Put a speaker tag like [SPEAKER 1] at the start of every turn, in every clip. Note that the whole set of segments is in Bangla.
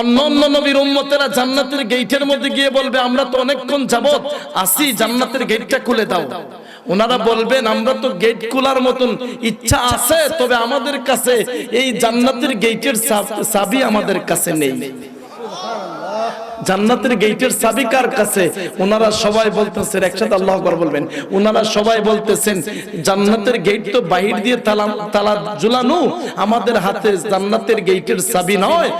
[SPEAKER 1] অন্য অন্য নবীর উম্মতেরা জান্নাতের গেইটের মধ্যে গিয়ে বলবে, আমরা তো অনেকক্ষণ যাবত আসি, জান্নাতের গেটটা খুলে দাও। ওনারা বলবেন, আমরা তো গেট খোলার মতন ইচ্ছা আছে, তবে আমাদের কাছে এই জান্নাতের গেটের চাবি আমাদের কাছে নেই। জান্নাতের গেটের চাবি কার কাছে ওনারা সবাই বলতেছেন, একসাথে আল্লাহ আকবার বলবেন, ওনারা সবাই বলতেছেন, জান্নাতের গেট তো বাহির দিয়ে তালা তালা ঝুলানো, আমাদের হাতে জান্নাতের গেটের চাবি নয়।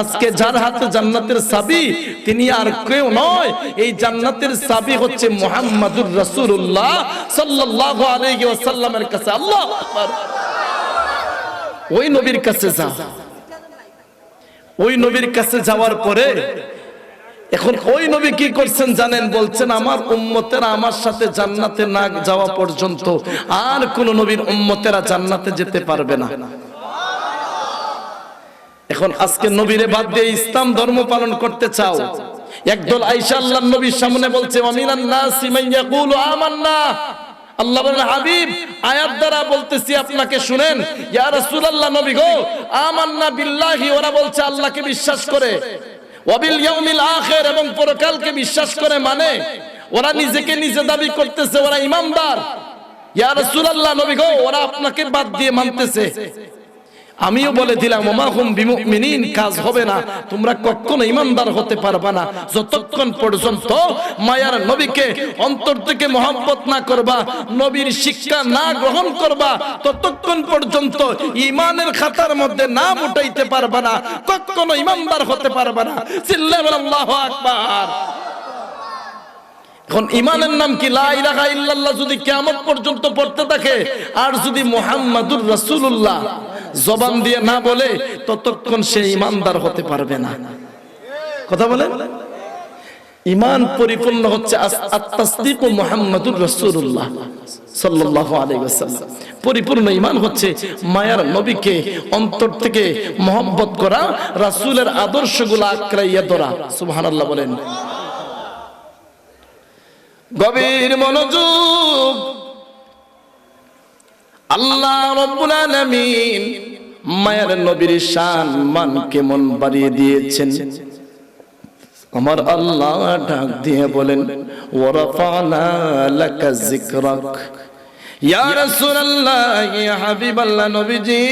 [SPEAKER 1] আজকে যার হাতে জান্নাতের চাবি তিনি আর কেউ নয়। এই জান্নাতের চাবি হচ্ছে মুহাম্মাদুর রাসূলুল্লাহ সাল্লাল্লাহু আলাইহি ওয়াসাল্লামের কাছে। আল্লাহ আকবার। ওই নবীর কাছে যা। ওই নবীর কাছে যাওয়ার পরে এখন ওই নবী কি করছেন জানেন? বলছেন, আমার উম্মতেরা আমার সাথে জান্নাতে না যাওয়া পর্যন্ত আর কোন নবীর উম্মতেরা জান্নাতে যেতে পারবে না। এখন আজকে নবীরে বাদ দিয়ে ইসলাম ধর্ম পালন করতে চাও। একদল আইসা আল্লাহ নবীর সামনে বলছে অমিনান নাসি মান ইয়াকুলু আমান্না। আল্লাহ বলেন হাবিব, আয়াত দ্বারা বলতেছি আপনাকে, শুনেন। ইয়া রাসূলুল্লাহ নবী গো, আমান্না বিল্লাহি। ওরা বলছে, আল্লাহকে বিশ্বাস করে। ওয়াবিল ইয়াউমিল আখের এবং পরকালকে বিশ্বাস করে মানে ওরা নিজেকে নিজে দাবি করতেছে, ওরা ইমানদার। ইয়া রাসূলুল্লাহ নবী গো, ওরা আপনাকে বাদ দিয়ে মানতেছে। আমিও বলে দিলাম ওমা হুম বিমুমিনিন কাজ হবে না। তোমরা কখনো ইমানদার হতে পারবে না। যতক্ষণ পর্যন্ত মায়ার নবীকে অন্তর থেকে মহব্বত না করবা নবীর শিক্ষা না গ্রহণ করবা ততক্ষণ পর্যন্ত ইমানের খাতার মধ্যে নাম উঠাইতে পারবে না। কখনো ইমানদার হতে পারবে না। চিল্লাহ আল্লাহু আকবার। এখন ইমানের নাম কি? লা ইলাহা ইল্লাল্লাহ যদি কিয়ামত পর্যন্ত পড়তে থাকে, আর যদি মুহাম্মাদুর রাসূলুল্লাহ জবান দিয়ে না বলে, ততক্ষণ সে ইমানদার হতে পারবে না। কথা বলে ইমান পরিপূর্ণ হচ্ছে আত-তাসদীক মুহাম্মাদুর রাসূলুল্লাহ সাল্লাল্লাহু আলাইহি ওয়াসাল্লাম। পরিপূর্ণ ইমান হচ্ছে মায়ার নবীকে অন্তর থেকে মহব্বত করা, রাসূলের আদর্শগুলো আঁকড়াইয়া ধরা। সুবহানাল্লাহ বলেন। গভীর মনোযোগ। আল্লাহ রব্বুল আলামিন মায়ের নবীর শান মান কেমন বাড়িয়ে দিয়েছেন। আমার আল্লাহ ডাক দিয়ে বলেন, ওয়ারাফানা লাকা যিকরাক। ইয়া রাসূলুল্লাহ, ইয়া হাবিবাল্লাহ নবীজি,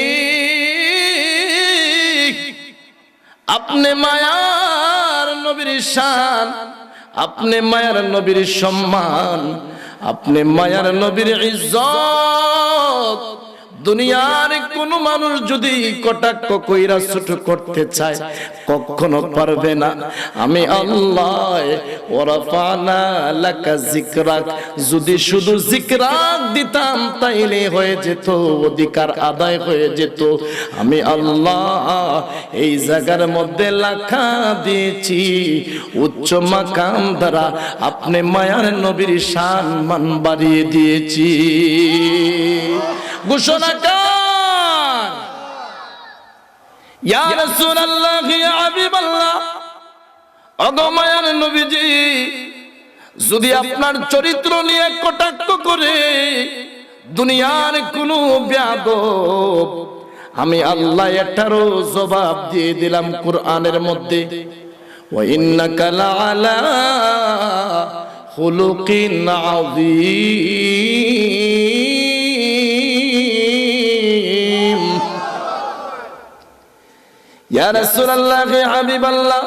[SPEAKER 1] আপনি মায়ার নবীর শান আপনি মায়ার নবীর সম্মান আপনি মায়ার নবীর ইজ্জত। দুনিয়ার কোন মানুষ যদি কটাক্ষ কইরা ছোট করতে চায়, কখনো পারবে না। আমি আল্লাহ ওরাফানা লাকা যিকরাক। যদি শুধু যিকরাক দিতাম, তাইলে হয়ে যেত, অধিকার আদায় হয়ে যেত। আমি আল্লাহ, এই জায়গার মধ্যে লেখা দিয়েছি, উচ্চ মাকাম দ্বারা আপনি মায়ার নবীর সম্মান বাড়িয়ে দিয়েছি। ঘোষণা কর ইয়া রাসূলুল্লাহ ইয়া হাবিবাল্লাহ ওগো মায়ার নবীজি যদি আপনার চরিত্র নিয়ে কটাক্ষ করে দুনিয়ার কোনো বেয়াদব আমি আল্লাহ এটারও জবাব দিয়ে দিলাম কোরআনের মধ্যে। খুলুকিন আযীম। ইয়া রাসূলুল্লাহ হাবিবাল্লাহ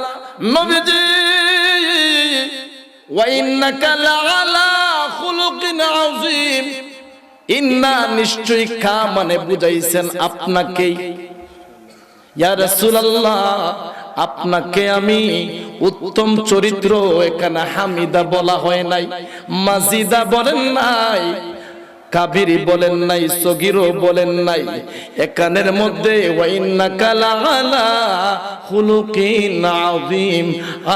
[SPEAKER 1] ইন্না নিশ্চয়ই খা মানে বুঝাইছেন আপনাকেই ইয়া আপনাকে আমি উত্তম চরিত্র এখানে হামিদা বলা হয় নাই, মাজিদা বলেন নাই কাবিরি বলেন নাই, সগিরও বলেন নাই। একানের মধ্যে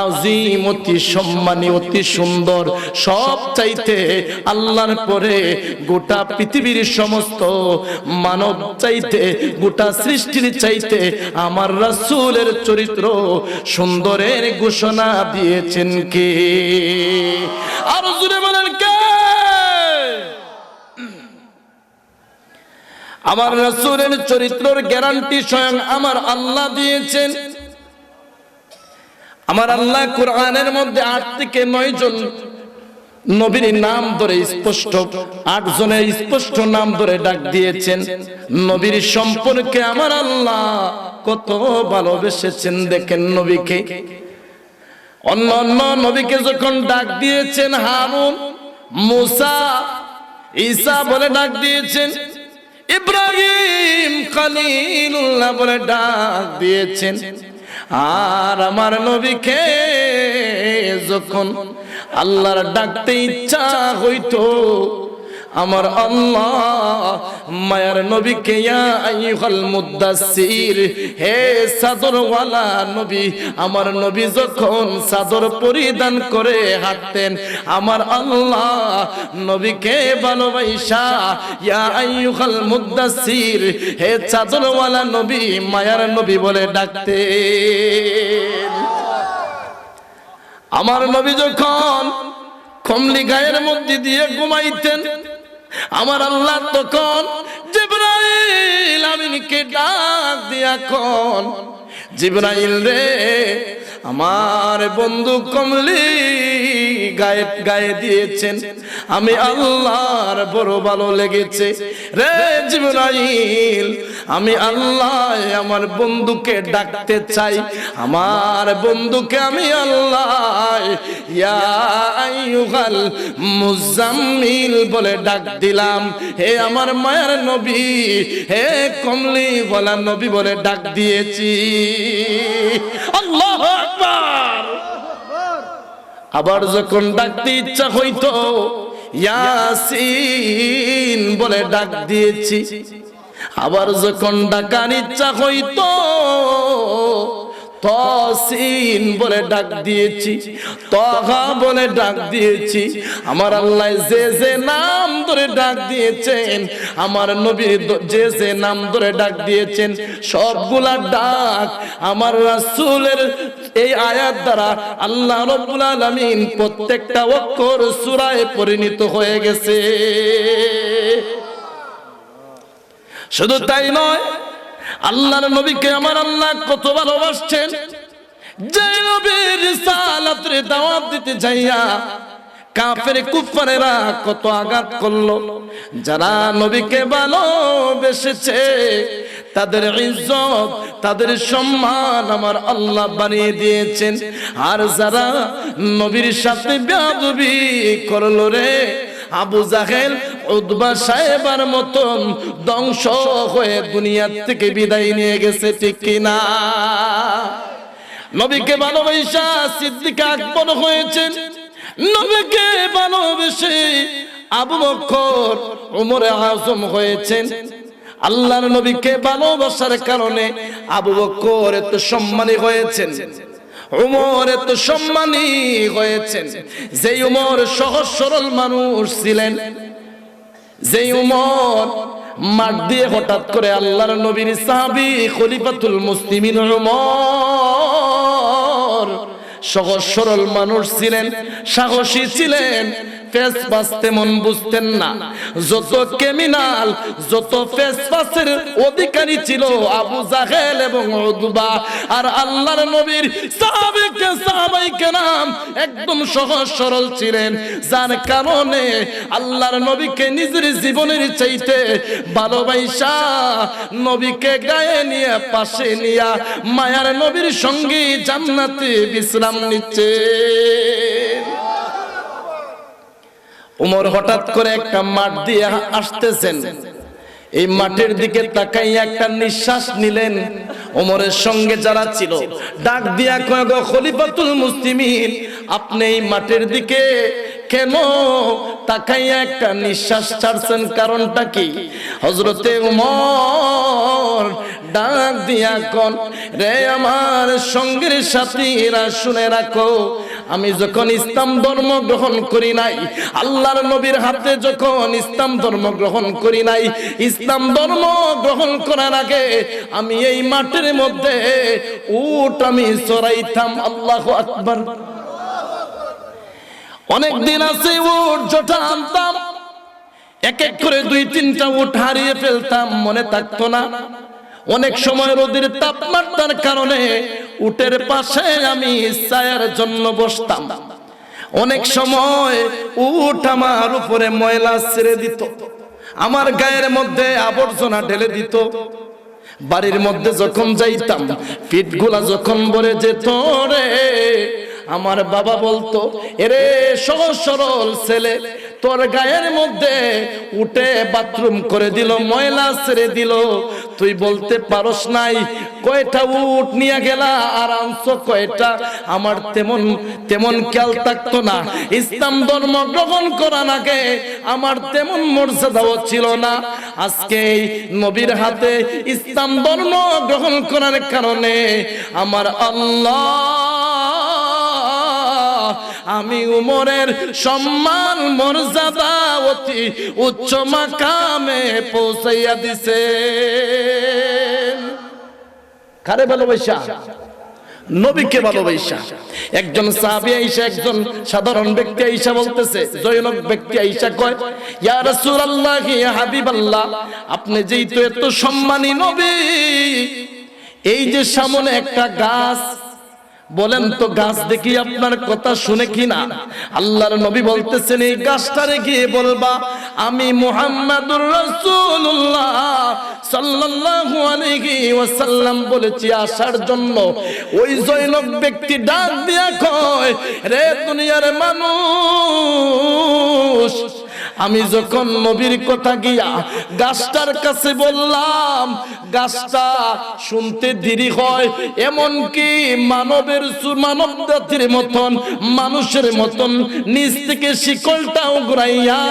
[SPEAKER 1] আযীম, অতি সম্মানী, অতি সুন্দর। সব চাইতে আল্লাহর পরে গোটা পৃথিবীর সমস্ত মানব চাইতে, গোটা সৃষ্টির চাইতে আমার রাসূলের চরিত্র সুন্দরের ঘোষণা দিয়েছেন কে? আর জুড়ে বলেন কে? আমার রাসূলের চরিত্রের গ্যারান্টি স্বয়ং আমার আল্লাহ দিয়েছেন। আমার আল্লাহ কোরআনের মধ্যে আট থেকে নয় জন নবীর নাম ধরে স্পষ্ট, আট জনের স্পষ্ট নাম ধরে ডাক দিয়েছেন। নবীর সম্পর্কে আমার আল্লাহ কত ভালোবেসেছেন দেখেন নবীকে। অন্য অন্য নবীকে যখন ডাক দিয়েছেন হারুন, মুসা, ঈসা বলে ডাক দিয়েছেন। ইব্রাহিম খলিলুল্লাহ বলে ডাক দিয়েছেন। আর আমার নবীকে যখন আল্লাহর ডাকতে ইচ্ছা হইতো আমার আল্লাহ, মায়ার নবীকে আইয়ুহাল মুদাসসির, হে চাদরওয়ালা নবী, আমার নবী যখন চাদর পরিধান করে হাঁটতেন, আমার আল্লাহ নবীকে ভালোবাসা, ইয়া আইয়ুহাল মুদাসসির, হে চাদরওয়ালা নবী, মায়ার নবী বলে ডাকতে আমার নবী যখন কমলি গায়ের মধ্যে দিয়ে ঘুমাইতেন আমার আল্লাহ তখন জিব্রাইল আমিনকে ডাক দিয়া কোন জিব্রাইল রে, আমার বন্ধু কমলি গায়ে গায়ে দিয়েছেন। আমি আল্লাহর বড় ভালো লেগেছে। রে জিব্রাইল, আমি আল্লাহ আমার বন্ধুকে ডাকতে চাই। আমার বন্ধুকে আমি আল্লাহ মুজাম্মিল বলে ডাক দিলাম। হে আমার মায়ের নবী, হে কমলি বলা নবী বলে ডাক দিয়েছি। আল্লাহ আকবার। আবার যখন ডাকতে ইচ্ছা হইতো, ইয়াসিন বলে ডাক দিয়েছি। আবার যখন ডাকার ইচ্ছা হইতো তসিন বলে ডাক দিয়েছি, তহা বলে ডাক দিয়েছি। আমার আল্লাহ যে যে নাম ধরে ডাক দিয়েছেন, আমার নবীর যে যে নাম ধরে ডাক দিয়েছেন, সবগুলা ডাক আমার রাসূলের এই আয়াত দ্বারা আল্লাহ রব্বুল আলামিন প্রত্যেকটা অক্ষর সূরায় পরিণত হয়ে গেছে। শুধু তাই নয় আল্লাহর নবীকে আমার আল্লাহ কত ভালোবাসছেন। যে নবীর রিসালাতের দাওয়াত দিতে যাইয়া কাফের কুফারেরা কত আঘাত করল। যারা নবীকে ভালোবেসেছে, তাদের ইজ্জত, তাদের সম্মান আমার আল্লাহ বানিয়ে দিয়েছেন। আর যারা নবীর সাথে বেয়াদবি করল রে, আবু জাহেল উদ্বা সাহেবার মতন ধ্বংস হয়ে দুনিয়ার থেকে বিদায় নিয়ে গেছে, ঠিক কিনা? নবীকে ভালোবাসা সিদ্দিক আকবর হয়েছেন। নবীকে ভালোবেসে আবু বকর ওমরে আজম হয়েছেন। আল্লাহর নবীকে ভালোবাসার কারণে আবু বকর এত সম্মানী হয়েছেন। উমর এত সম্মানী হয়েছেন। যে উমর সহজ সরল মানুষ ছিলেন যে উমর মাঠ দিয়ে হঠাৎ করে আল্লাহর নবীর সাহাবি খলিফাতুল মুসলিমিন উমর সহজ সরল মানুষ ছিলেন, সাহসী ছিলেন ফেস পাস তেমন বুঝতেন না। যত ক্রিমিনাল যত ফেস পাসের অধিকারী ছিল আবু জাহেল এবং উদবা আর আল্লাহর নবীর সাহাবিকে, সাহাবাইকে নাম একদম সহজ সরল ছিলেন। যার কারণে আল্লাহর নবীকে নিজের জীবনের চাইতে ভালোবাসা নবীকে গায়ে নিয়ে, পাশে নিয়া মায়ার নবীর সঙ্গে জান্নাতে বিশ্রাম নিচ্ছে। উমর হঠাৎ করে একটা মাঠ দিয়ে আসতেছেন। এই মাঠের দিকে তাকাই একটা নিঃশ্বাস নিলেন। ওমরের সঙ্গে যারা ছিল, ডাক দিয়া কয়, গো খলিফাতুল মুসলিমিন, আপনি এই মাঠের দিকে কেন তাকাইয়া একটা নিঃশ্বাস ছাড়ছেন? কারণটা কি? হজরতে উমর ডাক দিয়া কোন, রে আমার সঙ্গের সাথীরা, শুনে রাখো আমি যখন ইসলাম ধর্ম গ্রহণ করি নাই, আল্লাহর নবীর হাতে যখন ইসলাম ধর্ম গ্রহণ করি নাই, ইসলাম ধর্ম গ্রহণ করার আগে আমি এই মাঠের মধ্যে উট আমি চড়াইতাম, আল্লাহ আকবার। অনেক দিন আছে উট জটা আনতাম, এক এক করে দুই তিনটা উট হারিয়ে ফেলতাম, মনে থাকতো না। অনেক সময় রোদের তাপমাত্রার কারণে উটের পাশে আমি ছায়ার জন্য বসতাম। অনেক সময় উট আমার উপরে ময়লা ছেড়ে দিত। আমার গায়ের মধ্যে আবর্জনা ঢেলে দিত। বাড়ির মধ্যে যখন যাইতাম পিঠগুলা যখন ভরে যেত রে আমার বাবা বলতো, এরে সহজ সরল ছেলে, তোর গায়ের মধ্যে উঠে বাথরুম করে দিল, ময়লা ছেড়ে দিল। তুই বলতে পারস নাই, কয়টা উঠ নিয়ে গেলা, আর আনছো কয়টা? আমার তেমন তেমন খেয়াল থাকতো না। ইসলাম ধর্ম গ্রহণ করার আগে আমার তেমন মর্যাদাও ছিল না। আজকে নবীর হাতে ইসলাম ধর্ম গ্রহণ করার কারণে আমার আল্লাহ আমি উমরের সম্মান মর্যাদা অতি উচ্চ মাকামে পৌঁছাইয়া দিছে কারে ভালোবাসা? নবীকে ভালোবাসা। একজন সাহাবী আইসা একজন সাধারণ ব্যক্তি আইসা বলতেছে জয়নক ব্যক্তি আইসা কয় ইয়া রাসূলুল্লাহ ইয়া হাবিবাল্লাহ আপনি যেই তো এত সম্মানী নবী এই যে সামনে একটা গাছ বলেন তো গাছ দেখি আপনার কথা শুনে কিনা? আল্লাহর নবী বলতেছেন, এই গাছটারে গিয়ে বলবা, আমি মুহাম্মাদুর রাসূলুল্লাহ সাল্লাল্লাহু আলাইহি ওয়াসাল্লাম বলেছি আসার জন্য। ওই জৈনক ব্যক্তি ডাক দিয়া কয়, রে দুনিয়ার মানুষ আমি যখন নবীর কথা গিয়া গাছটার কাছে বললাম, গাছটা শুনতে দেরি হয় এমন কি মানবের মানব জাতির মতন, মানুষের মতন নিচ থেকে শিকলটাও ঘুরাইয়া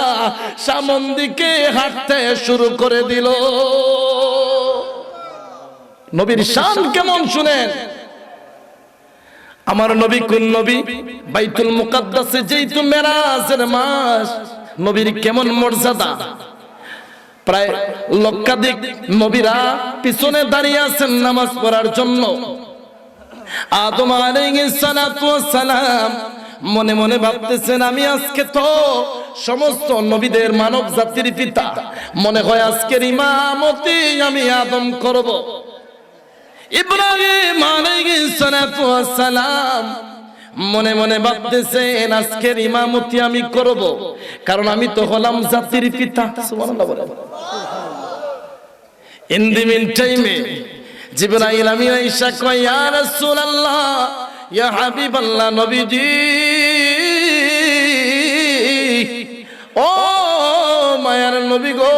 [SPEAKER 1] সামন দিকে হাঁটতে শুরু করে দিল। নবীর শান কেমন শুনেন? আমার নবী কোন নবী? বাইতুল মুকাদ্দাসে যেহেতু মেরাজের মাস নবীর কেমন মর্যাদা? প্রায় লক্ষাধিক নবীরা পিছনে দাঁড়িয়ে আছেন নামাজ পড়ার জন্য। আদম সালাম মনে মনে ভাবতেছেন, আমি আজকে তো সমস্ত নবীদের মানব জাতির পিতা। মনে হয় আজকের ইমামতি আমি আদম করব। ইব্রাহিম আলাইহিস সালাম মনে মনে ভাবতেছেন আজকের ইমামতি আমি করব। কারণ আমি তো হলাম জাতির পিতা। ইন দি মিন টাইমে জিবরাইল, আমি আয়েশা কয় ইয়া রাসূলুল্লাহ, ইয়া হাবিবাল্লাহ নবীজি, ও মায়ার নবী গো,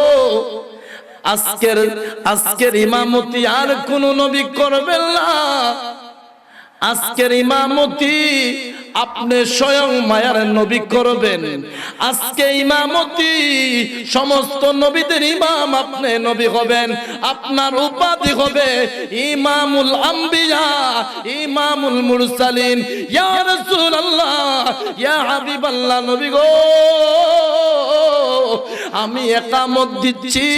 [SPEAKER 1] আজকের আজকের ইমামতি আর কোন নবী করবেন না। আজকের ইমামতি আপনি স্বয়ং মায়ার নবী করবেন। আজকে ইমামতি, সমস্ত নবীদের ইমাম আপনি নবী হবেন, আপনার উপাধি হবে ইমামুল আম্বিয়া, ইমামুল মুরসালিন। ইয়া রাসূলুল্লাহ, ইয়া হাবিবাল্লাহ নবী গো। আমি একামত দিচ্ছি,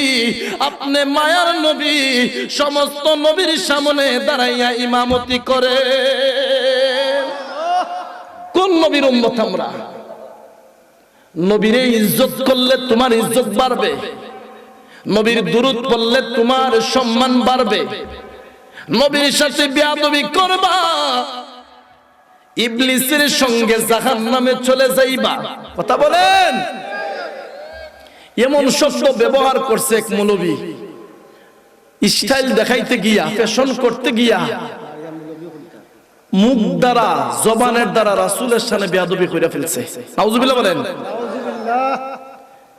[SPEAKER 1] আপনি মায়ার নবী, সমস্ত নবীর সামনে দাঁড়াইয়া ইমামতি করে কোন নবীর উম্মত আমরা? নবীরে ইজ্জত করলে তোমার ইজ্জত বাড়বে। নবীর দুরুদ পড়লে তোমার সম্মান বাড়বে। নবীর সাথে বিয়াদবি করবা। ইবলিসের সঙ্গে জাহান্নামে চলে যাইবা। কথা বলেন? এমন শব্দ ব্যবহার করছে এক মৌলবী। স্টাইল দেখাইতে গিয়া, ফ্যাশন করতে গিয়া। মুখ দ্বারা, জবানের দ্বারা রাসুলের সামনে বেয়াদবি কইরা ফেলছে। বলেন।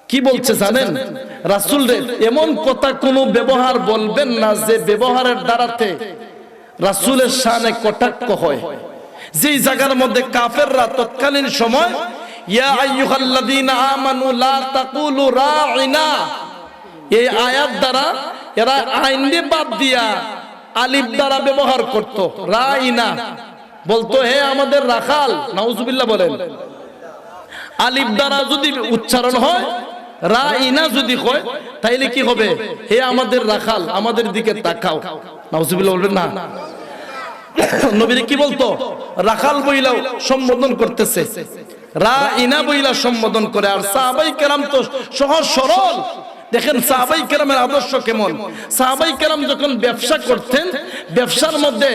[SPEAKER 1] কি বলছে জানেন? রাসুল এমন কথা কোনো ব্যবহার বলবেন না যে ব্যবহারের দ্বারাতে রাসুলের শানে কটাক্ষ হয়। যেই জায়গার মধ্যে কাফেররা তৎকালীন সময়, ইয়া এই আয়াত দ্বারা এরা আইন বাদ দিয়া আলিফ দ্বারা ব্যবহার করত। রাইনা বলতো, হে আমাদের রাখাল নাউজুবিল্লাহ বলেন। আলিফ দ্বারা যদি উচ্চারণ হয় রাইনা যদি হয়, তাইলে কি হবে? হে আমাদের রাখাল, আমাদের দিকে তাকাও নাউজুবিল্লাহ বলবেন না। নবীর কি বলতো? রাখাল বইলাও সম্বোধন করতেছে রা ইনা বইলা সম্বোধন করে আর সাহাবাই কেরাম তো সহজ সরল। দেখেন সাহাবাই কেরামের আদর্শ কেমন? সাহাবাই কেরাম যখন ব্যবসা করতেন, ব্যবসার মধ্যে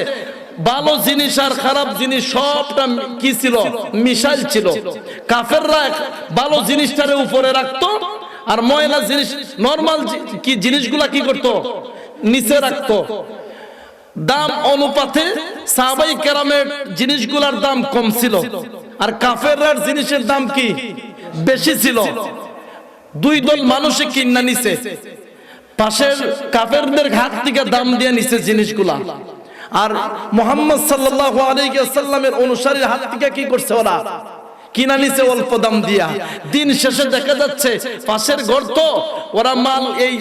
[SPEAKER 1] ভালো জিনিস আর খারাপ জিনিস সবটা কি ছিল? মিশাইল ছিল। কাফেররা ভালো জিনিসটারে উপরে রাখতো আর ময়লা জিনিস, নর্মাল কি জিনিসগুলা কি করতো? নিচে রাখতো। দাম অনুপাতে সাহাবাই কেরামের জিনিসগুলার দাম কম ছিল। আর কাফেররার জিনিসের দাম কি? বেশি ছিল। দুই দল মানুষে কিনা নিছে। পাশের কাফেরদের হাত থেকে দাম দিয়ে নিছে জিনিসগুলা। আর মোহাম্মদ সাল্লাল্লাহু আলাইহি ওয়াসাল্লামের অনুসারীর হাত থেকে কি করছে ওরা? কিনা নিছে অল্প দাম দিয়া। দিন শেষে দেখা যাচ্ছে পাশের ঘর তো, ওরা মাল এই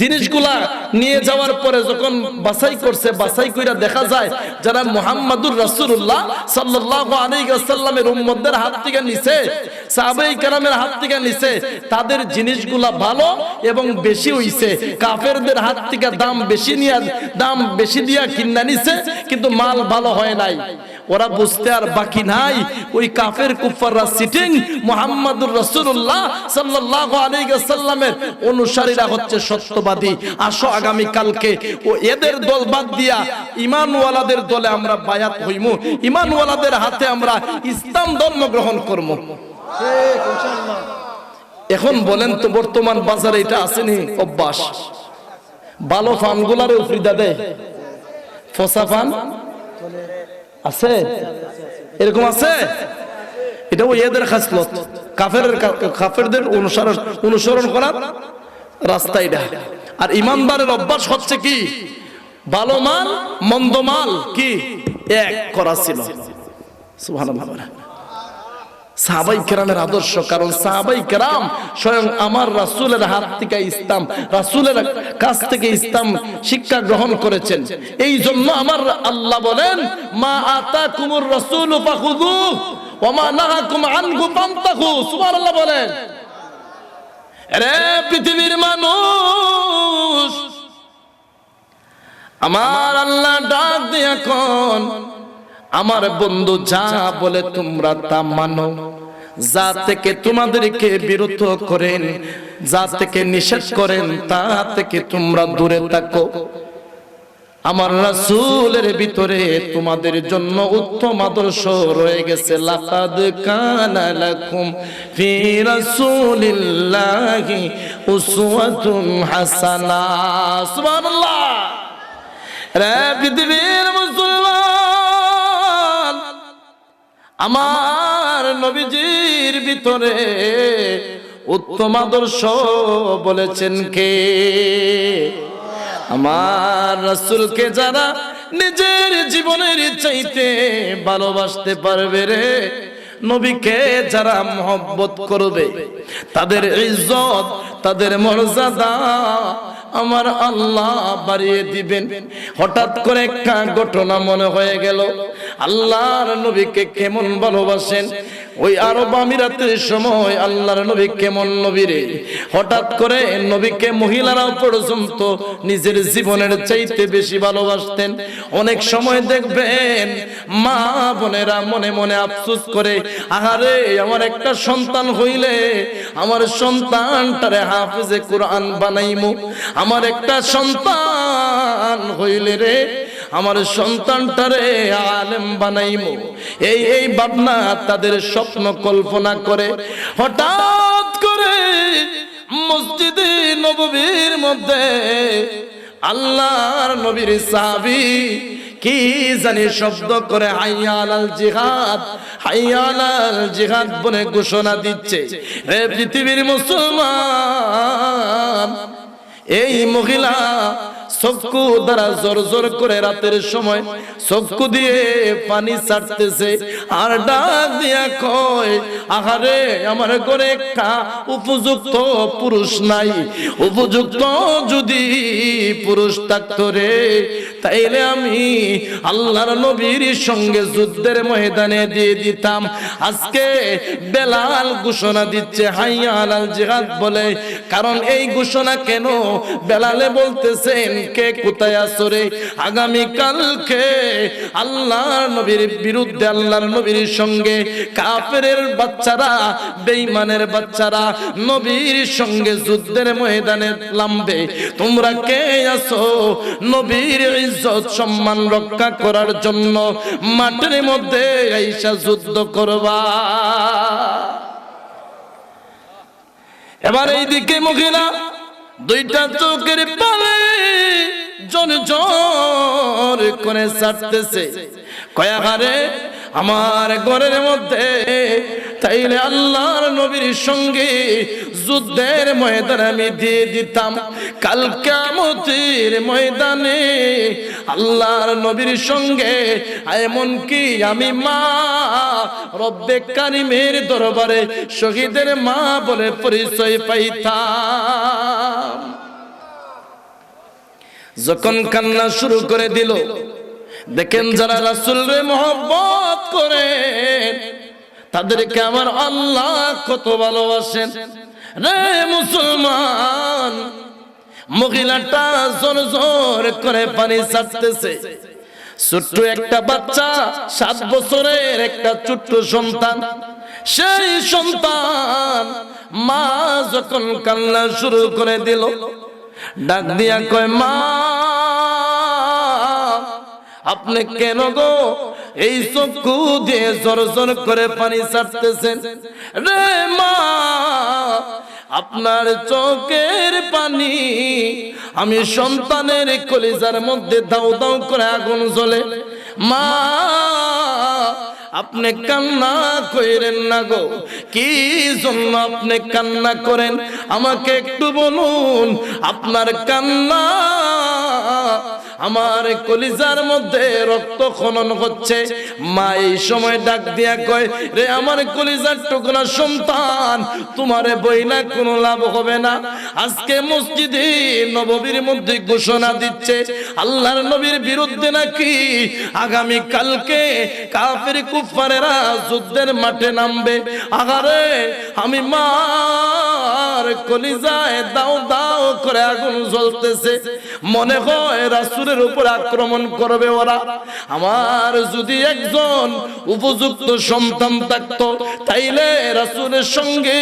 [SPEAKER 1] জিনিসগুলা নিয়ে যাওয়ার পরে যখন বাছাই করছে, বাছাই কইরা দেখা যায় যারা মুহাম্মাদুর রাসূলুল্লাহ সাল্লাল্লাহু আলাইহি ওয়াসাল্লামের উম্মতদের হাত থেকে নিছে, সাহাবাই কেরামের হাত থেকে নিছে, তাদের জিনিসগুলা ভালো এবং বেশি হইছে। কাফেরদের হাত থেকে দাম বেশি নিয়ে, দাম বেশি দিয়া কিনা নিছে, কিন্তু মাল ভালো হয় নাই। ওরা বুঝতে আর বাকি নাই। ওই কাফের কুফাররা সিটিং মুহাম্মাদুর রাসূলুল্লাহ সাল্লাল্লাহু আলাইহি ওয়াসাল্লামের অনুসারীরা হচ্ছে সত্যবাদী। আসো আগামী কালকে ও এদের দল বাদ দিয়া ঈমানওয়ালাদের দলে আমরা বায়াত হইমু। ঈমানওয়ালাদের হাতে আমরা ইসলাম ধর্ম গ্রহণ করব এখন বলেন তো, বর্তমান বাজারে এটা আসেনি? অভ্যাস। ভালো ফানগুলারে উফরিদা দেয়। ফসা ফান? আছে? এরকম আছে? এটা ওই এদের খাসলত। কাফের কাফেরদের অনুসরণ অনুসরণ করার রাস্তা এটা। আর ইমানদারের অভ্যাস হচ্ছে কি? ভালো মাল, মন্দ মাল কি? এক করা ছিল। সুবহানাল্লাহ। সাহাবাই কেরামের আদর্শ, কারণ সাহাবাই কেরাম স্বয়ং আমার রাসূলের হাত থেকে ইসলাম, রাসূলের কাছ থেকে ইসলাম শিক্ষা গ্রহণ করেছেন। এই জন্য আমার আল্লাহ বলেন, মা আতাকুমুর রাসূলু ফাখুযু ওয়া মা নাহাকুম আনহু ফান্তাহু সুবহানাল্লাহ বলেন। রে পৃথিবীর মানুষ, আমার আল্লাহ ডাক দিয়ে এখন আমার বন্ধু যা বলে তোমরা তা মানো। যা থেকে তোমাদেরকে বিরত করেন, যা থেকে নিষেধ করেন, তা থেকে তোমরা দূরে থাকো। আমার রাসূলের ভিতরে তোমাদের জন্য উত্তম আদর্শ রয়ে গেছে। লাকাদ কানা লাকুম ফি রাসূলিল্লাহি উসওয়াতুন হাসানা। সুবহানাল্লাহ। রে পৃথিবীর আমার নবীজির ভিতরে উত্তম আদর্শ বলেছেন কে? আমার রাসূলকে যারা নিজের জীবনের চাইতে ভালোবাসতে পারবে রে, নবীকে যারা মহব্বত করবে, তাদের ইজ্জত, তাদের মর্যাদা আমার আল্লাহ বাড়িয়ে দিবেন। হঠাৎ করে একটা ঘটনা মনে হয়ে গেল। আল্লাহর নবীকে কেমন ভালোবাসেন? ওই আরব আমিরাতের সময় আল্লাহর নবী কেমন নবীরে? হঠাৎ করে নবীকে মহিলারাও পর্যন্ত নিজের জীবনের চাইতে বেশি ভালোবাসতেন। অনেক সময় দেখবেন মা বোনেরা মনে মনে আফসোস করে, আহারে, আমার একটা সন্তান হইলে আমার সন্তানটারে হাফেজে কোরআন বানাইমু। আমার একটা সন্তান হইলে রে আমার সন্তানটারে আলেম বানাইমু। এই এই ভাবনা তাদের স্বপ্ন কল্পনা করে। হঠাৎ করে মসজিদে নববীর মধ্যে আল্লাহর নবীর সাহাবী কি জানি শব্দ করে হাইয়াল আল জিহাদ, হাইয়াল আল জিহাদ বলে ঘোষণা দিচ্ছে। রে পৃথিবীর মুসলমান, এই মহিলা চক্ষু দ্বারা জোর জোর করে রাতের সময় চক্ষু দিয়ে পানি ছাড়তেছে। আর ডাক দিয়া কয়, আহারে, আমার ঘরে একটা উপযুক্ত পুরুষ নাই। উপযুক্ত যদি পুরুষ থাকতো রে, তাইলে আমি আল্লাহর নবীর সঙ্গে যুদ্ধের ময়দানে দিয়ে দিতাম। আজকে বেলাল ঘোষণা দিচ্ছে হাইয়া আল জিহাদ বলে। কারণ এই ঘোষণা কেন বেলালে বলতেছেন? কে কোথায় আসরে আগামী কালকে আল্লাহ নবীর বিরুদ্ধে আল্লাহর নবীর সঙ্গে, কাফেরের বাচ্চারা, বেঈমানের বাচ্চারা, নবীর সঙ্গে যুদ্ধের ময়দানে নামবে। তোমরা কে আছো? নবীর ইজ্জত, সম্মান রক্ষা করার জন্য মাঠের মধ্যে আইসা যুদ্ধ করবা। এবার এইদিকে মহিলা দুইটা চোখের পালে জন জন করে ছাড়তেছে কয়াহারে আমার ঘরের মধ্যে। তাইলে আল্লাহর নবীর সঙ্গে যুদ্ধের ময়দান আমি দিয়ে দিতাম। কাল ময়দানে আল্লাহর নবীর সঙ্গে, এমন কি আমি মা রব্বে কারিমের দরবারে শহীদের মা বলে পরিচয় পাইতাম। যখন কান্না শুরু করে দিল দেখেন যারা রাসুল রে মোহব্বত করেন তাদেরকে আমার আল্লাহ কত ভালোবাসেন। রে মুসলমান মহিলাটা জোর জোর করে পানি ছাড়তেছে। ছোট্ট একটা বাচ্চা সাত বছরের একটা ছোট্ট সন্তান। সেই সন্তান মা যখন কান্না শুরু করে দিল ডাক দিয়া কয় মা আপনি কেন গো এই চক্ষু দিয়ে জোর জোর করে পানি ছাড়তেছেন? রে মা, আপনার চোখের পানি আমি সন্তানের কলিজার মধ্যে দাও দাও করে আগুন জ্বলে। মা, আপনি কান্না কইরেন না গো। কি জন্য আপনি কান্না করেন? আমাকে একটু বলুন, আপনার কান্না আমার কলিজার মধ্যে রক্ত খনন হচ্ছে। মা এই সময় ডাক দিয়া কয়, রে আমার কলিজার টুকরা সন্তান, তোমারে বই না কোনো লাভ হবে না। আজকে মসজিদে নববীর মধ্যে ঘোষণা দিচ্ছে, আল্লাহর নবীর বিরুদ্ধে নাকি আগামী কালকে কাফের কুফারেরা যুদ্ধের মাঠে নামবে। আগারে আমি মার কলিজায় দাও দাও করে আগুন জ্বলতেছে। মনে হয় উপর আক্রমণ করবে ওরা। আমার যদি একজন উপযুক্ত সন্তান থাকতো, তাইলে সঙ্গে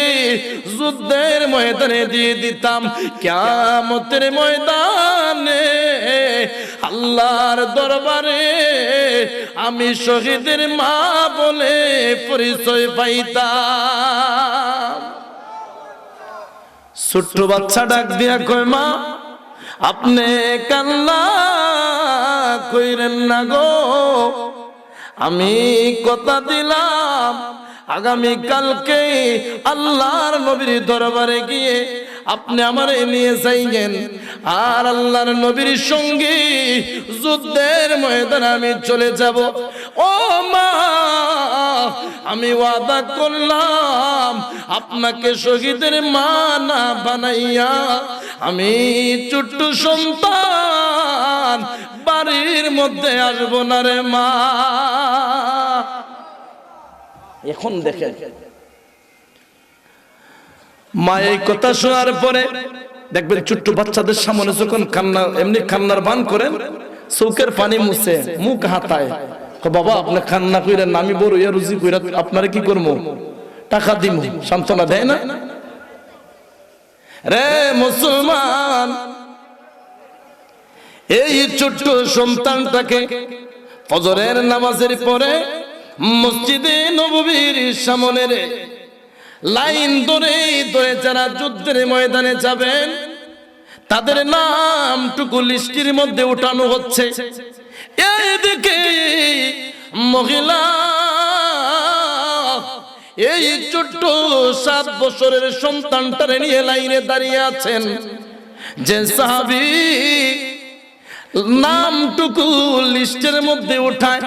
[SPEAKER 1] যুদ্ধের ময়দানে দিয়ে দিতাম। কিয়ামতের ময়দানে আল্লাহর দরবারে আমি শহীদের মা বলে পরিচয় পাইতাম। ছোট্ট বাচ্চা ডাক দিয়া কয়, মা, আপনি কান্না কইরেন না গো। আমি কথা দিলাম আগামী কালকে আল্লাহর নবীর দরবারে গিয়ে আপনি আমারে নিয়ে যাইবেন আর আল্লাহর নবীর সঙ্গে যুদ্ধের ময়দানে আমি চলে যাব। ও মা, আমি ওয়াদা করলাম আপনাকে শহীদের মা না বানাইয়া আমি ছোট্ট সন্তান, বাড়ির মধ্যে আসব না রে মা। এখন দেখেন মা এই কথা শোনার পরে দেখবেন ছোট্ট বাচ্চাদের সামনে যখন কান্না, এমনি কান্নার বান করেন, চৌকের পানি মুছে, মুখ হাতায়। বাবা, আপনি কান্না কইরেন আমি বড়, ইয়া রুজি কইরা আপনারে কি করব টাকা দিব সান্ত্বনা দেয় না? রে মুসলমান, এই ছোট্ট সন্তানটাকে ফজরের নামাজের পরে মসজিদে নববীর সামনে রে লাইন ধরে ধরে যারা যুদ্ধের ময়দানে যাবেন, তাদের নামটুকু লিস্টির মধ্যে উঠানো হচ্ছে। এদিকে মহিলা, এই ছোট্ট সাত বছরের সন্তানটারে নিয়ে লাইনে দাঁড়িয়ে আছেন। যে সাহাবি নামটুকু লিস্টের মধ্যে উঠায়।